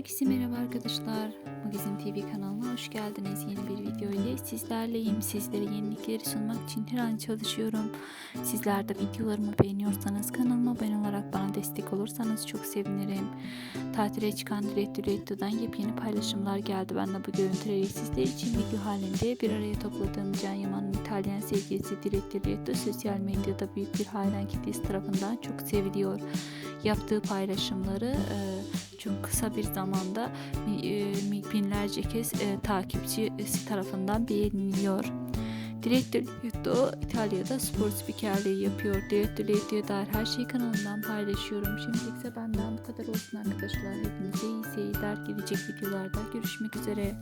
Herkese merhaba arkadaşlar. Magazin TV kanalına hoş geldiniz. Yeni bir video ile sizlerleyim. Sizlere yenilikleri sunmak için her an çalışıyorum. Sizler de videolarımı beğeniyorsanız kanalıma abone olarak bana destek olursanız çok sevinirim. Tatile çıkan Diretto Diretto'dan yepyeni paylaşımlar geldi. Ben de bu görüntüleri sizler için video halinde bir araya topladığım Can Yaman'ın İtalyan sevgilisi Diretto Diretto sosyal medyada büyük bir hayran kitlesi tarafından çok seviliyor. Yaptığı paylaşımları e, çok kısa bir zamanda e, mi- binlerce kez e, takipçisi tarafından beğeniliyor. Diretto Diretto İtalya'da spor spikerliği yapıyor. Diretto Diretto'ya dair her şeyi kanalımdan paylaşıyorum. Şimdilik ise benden bu kadar olsun arkadaşlar. Hepinize iyi seyirler. Gelecek videolarda görüşmek üzere.